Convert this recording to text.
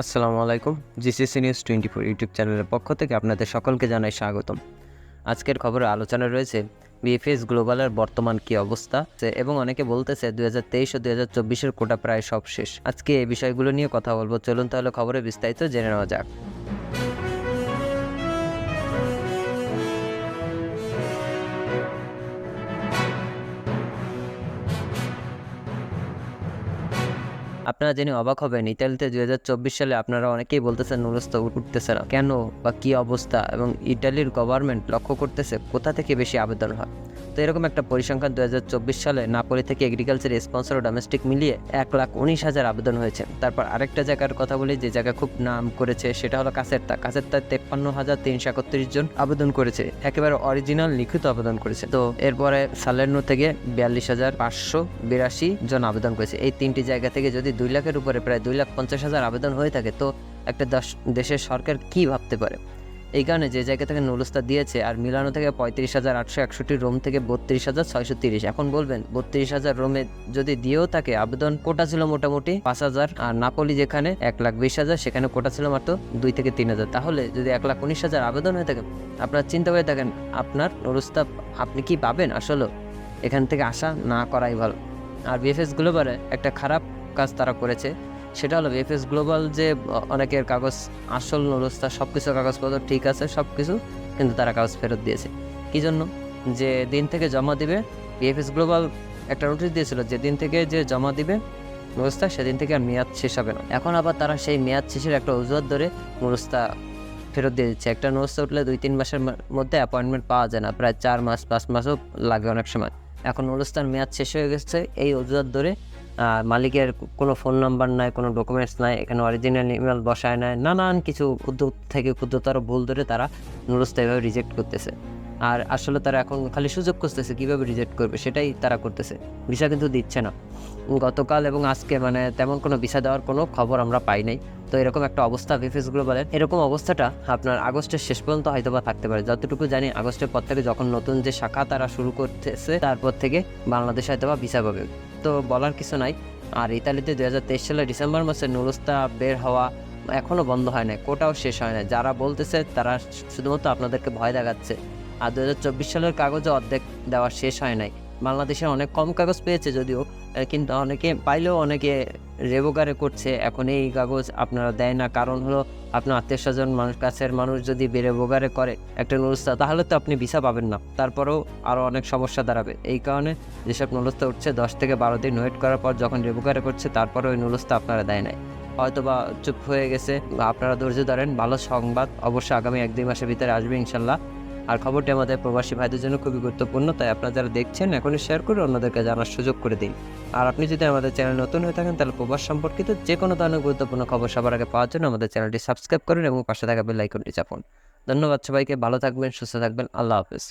আসসালামু আলাইকুম। GCC news twenty four YouTube চ্যানেলের পক্ষ থেকে আপনাদের সকলকে জানাই স্বাগতম। আজকের খবরে আলোচনা রয়েছে, বিএফএস গ্লোবালের বর্তমান কি অবস্থা? এবং অনেকে বলতেছে দু হাজার তেইশ ও দুই হাজার চব্বিশের কোটা প্রায় সব শেষ। আজকে এই বিষয়গুলো নিয়ে কথা বলব। চলুন তাহলে খবরে বিস্তারিত জেনে নেওয়া যাক। আপনারা জেনে অবাক হবেন, ইতালিতে দুই হাজার চব্বিশ সালে আপনারা অনেকেই বলতেছেন নুরস্ত উঠতেছে না। কেন বা কি অবস্থা এবং ইটালির গভর্নমেন্ট লক্ষ্য করতেছে, কোথা থেকে বেশি আবেদন হয়? তো এরকম একটা পরিসংখ্যান দু হাজার চব্বিশ সালে নাপোলি থেকে এগ্রিকালচার স্পন্সর ও ডোমেস্টিক মিলিয়ে এক লাখ উনিশ হাজার আবেদন হয়েছে। তারপর আরেকটা জায়গার কথা বলি, যে জায়গা খুব নাম করেছে, সেটা হলো কাসেরতা কাসেরতায় তেপ্পান্ন হাজার তিনশো একত্রিশ জন আবেদন করেছে। একেবারে অরিজিনাল লিখিত আবেদন করেছে। তো এরপরে সালের্নো থেকে বিয়াল্লিশ হাজার পাঁচশো বিরাশি জন আবেদন করেছে। এই তিনটি জায়গা থেকে যদি দুই লাখের উপরে প্রায় দুই লাখ পঞ্চাশ হাজার আবেদন হয়ে থাকে, তো একটা দশ- দেশের সরকার কি ভাবতে পারে? এই কারণে যে জায়গা থেকে নুলস্তা দিয়েছে আর মিলানো থেকে পঁয়ত্রিশ হাজার আটশো একষট্টি রোম থেকে বত্রিশ হাজার ছয়শো তিরিশ। এখন বলবেন, বত্রিশ হাজার রোমে যদি দিয়েও থাকে আবেদন, কোটা ছিল মোটামুটি পাঁচ হাজার আর নাপলি যেখানে এক লাখ বিশ হাজার, সেখানে কোটা ছিল মাত্র দুই থেকে তিন হাজার। তাহলে যদি এক লাখ উনিশ হাজার আবেদন হয়ে থাকে, আপনার চিন্তা করে থাকেন আপনার নুরস্তা আপনি কি পাবেন? আসলে এখান থেকে আশা না করাই ভালো। আর বিএফএস গ্লোবালে একটা খারাপ কাজ তারা করেছে। সেটা হলো বিএফএস গ্লোবাল যে অনেকের কাগজ, আসল নুরস্তা সব কিছু কাগজপত্র ঠিক আছে সব কিছু কিন্তু তারা কাগজ ফেরত দিয়েছে। কী জন্য? যে দিন থেকে জমা দিবে বিএফএস গ্লোবাল একটা নোটিশ দিয়েছিল যে দিন থেকে যে জমা দিবে নুরস্তা, সেদিন থেকে আর মেয়াদ শেষ হবে না। এখন আবার তারা সেই মেয়াদ শেষের একটা অজুহাত ধরে নুরস্তা ফেরত দিয়ে দিচ্ছে। একটা নুরস্তা উঠলে দুই তিন মাসের মধ্যে অ্যাপয়েন্টমেন্ট পাওয়া যায় না, প্রায় চার মাস, পাঁচ মাসও লাগে অনেক সময়। এখন নুরস্তার মেয়াদ শেষ হয়ে গেছে, এই অজুহাত ধরে মালিকের কোনো ফোন নাম্বার নাই, কোনো ডকুমেন্টস নাই, এখানে অরিজিনাল ইমেল বসায় নাই নানান কিছু ক্ষুদ্র থেকে ক্ষুদ্রতর ভুল ধরে তারা নুরস্ত এভাবে রিজেক্ট করতেছে। আর আসলে তারা এখন খালি সুযোগ করতেছে কীভাবে রিজেক্ট করবে, সেটাই তারা করতেছে। ভিসা কিন্তু দিচ্ছে না। গতকাল এবং আজকে মানে তেমন কোনো ভিসা দেওয়ার কোনো খবর আমরা পাই নাই। তো এরকম একটা অবস্থা ভিফেস গ্লোবালের এরকম অবস্থাটা আপনার আগস্টের শেষ পর্যন্ত হয়তো বা থাকতে পারে। যতটুকু জানি, আগস্টের পর থেকে যখন নতুন যে শাখা তারা শুরু করতেছে, তারপর থেকে বাংলাদেশ হয়তো বা ভিসা পাবে। তো বলার কিছু নাই। আর ইতালিতে দু হাজার তেইশ সালের ডিসেম্বর মাসে নুরুস্তা বের হওয়া এখনও বন্ধ হয় না কোটাও শেষ হয় না যারা বলতেছে, তারা শুধুমাত্র আপনাদেরকে ভয় দেখাচ্ছে। আর দু হাজার চব্বিশ সালের কাগজে অর্ধেক দেওয়া শেষ হয় নাই। বাংলাদেশে অনেক কম কাগজ পেয়েছে যদিও কিন্তু অনেকে পাইলেও অনেকে রেবোকারে করছে। এখন এই কাগজ আপনারা দেয় না। কারণ হলো, আপনার আত্মীয় স্বজন, মানুষ, কাছের মানুষ যদি বেরেবোগারে করে একটা নুরুস্তা তাহলে তো আপনি ভিসা পাবেন না। তারপরেও আরও অনেক সমস্যা দাঁড়াবে। এই কারণে যেসব নুরুস্তা উঠছে, দশ থেকে বারো দিন ওয়েট করার পর যখন রেবোকারে করছে, তারপরে ওই নুরুস্তা আপনারা দেয় নাই। হয়তো বা চুপ হয়ে গেছে। আপনারা ধৈর্য ধরেন, ভালো সংবাদ অবশ্যই আগামী এক দুই মাসের ভিতরে আসবে ইনশাল্লাহ। আর খবরটি আমাদের প্রবাসী ভাইদের জন্য খুবই গুরুত্বপূর্ণ, তাই আপনারা যারা দেখছেন, এখনই শেয়ার করে অন্যদেরকে জানার সুযোগ করে দিন। আর আপনি যদি আমাদের চ্যানেল নতুন হয়ে থাকেন, তাহলে প্রবাস সম্পর্কিত যে কোনো ধরনের গুরুত্বপূর্ণ খবর সবার আগে পাওয়ার জন্য আমাদের চ্যানেলটি সাবস্ক্রাইব করুন এবং পাশে থাকা বেল আইকনটি চাপুন। ধন্যবাদ সবাইকে, ভালো থাকবেন, সুস্থ থাকবেন, আল্লাহ হাফেজ।